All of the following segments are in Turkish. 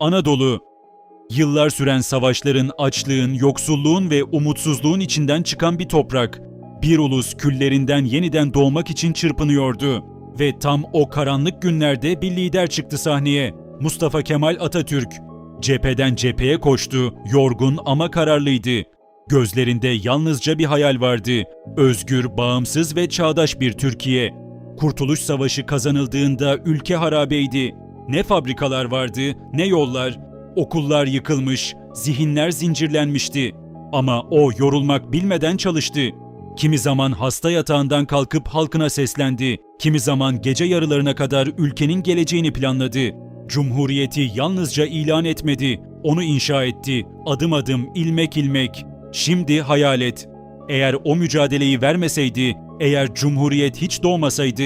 Anadolu. Yıllar süren savaşların, açlığın, yoksulluğun ve umutsuzluğun içinden çıkan bir toprak. Bir ulus küllerinden yeniden doğmak için çırpınıyordu. Ve tam o karanlık günlerde bir lider çıktı sahneye. Mustafa Kemal Atatürk. Cepheden cepheye koştu, yorgun ama kararlıydı. Gözlerinde yalnızca bir hayal vardı. Özgür, bağımsız ve çağdaş bir Türkiye. Kurtuluş Savaşı kazanıldığında ülke harabeydi. Ne fabrikalar vardı, ne yollar. Okullar yıkılmış, zihinler zincirlenmişti. Ama o yorulmak bilmeden çalıştı. Kimi zaman hasta yatağından kalkıp halkına seslendi. Kimi zaman gece yarılarına kadar ülkenin geleceğini planladı. Cumhuriyeti yalnızca ilan etmedi, onu inşa etti. Adım adım, ilmek ilmek. Şimdi hayal et. Eğer o mücadeleyi vermeseydi, eğer Cumhuriyet hiç doğmasaydı,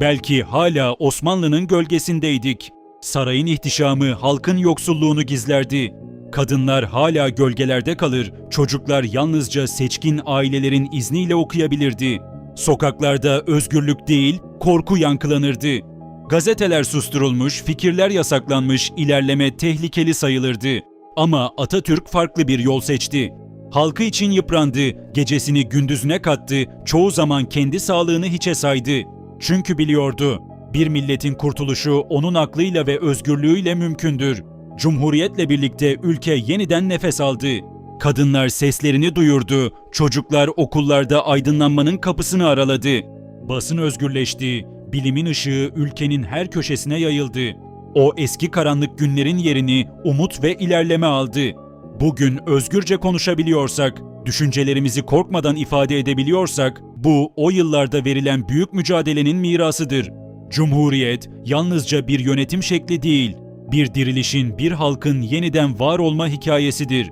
belki hala Osmanlı'nın gölgesindeydik. Sarayın ihtişamı halkın yoksulluğunu gizlerdi. Kadınlar hala gölgelerde kalır, çocuklar yalnızca seçkin ailelerin izniyle okuyabilirdi. Sokaklarda özgürlük değil, korku yankılanırdı. Gazeteler susturulmuş, fikirler yasaklanmış, ilerleme tehlikeli sayılırdı. Ama Atatürk farklı bir yol seçti. Halkı için yıprandı, gecesini gündüzüne kattı, çoğu zaman kendi sağlığını hiçe saydı. Çünkü biliyordu, bir milletin kurtuluşu onun aklıyla ve özgürlüğüyle mümkündür. Cumhuriyetle birlikte ülke yeniden nefes aldı. Kadınlar seslerini duyurdu, çocuklar okullarda aydınlanmanın kapısını araladı. Basın özgürleşti, bilimin ışığı ülkenin her köşesine yayıldı. O eski karanlık günlerin yerini umut ve ilerleme aldı. Bugün özgürce konuşabiliyorsak, düşüncelerimizi korkmadan ifade edebiliyorsak, bu o yıllarda verilen büyük mücadelenin mirasıdır. Cumhuriyet yalnızca bir yönetim şekli değil, bir dirilişin, bir halkın yeniden var olma hikayesidir.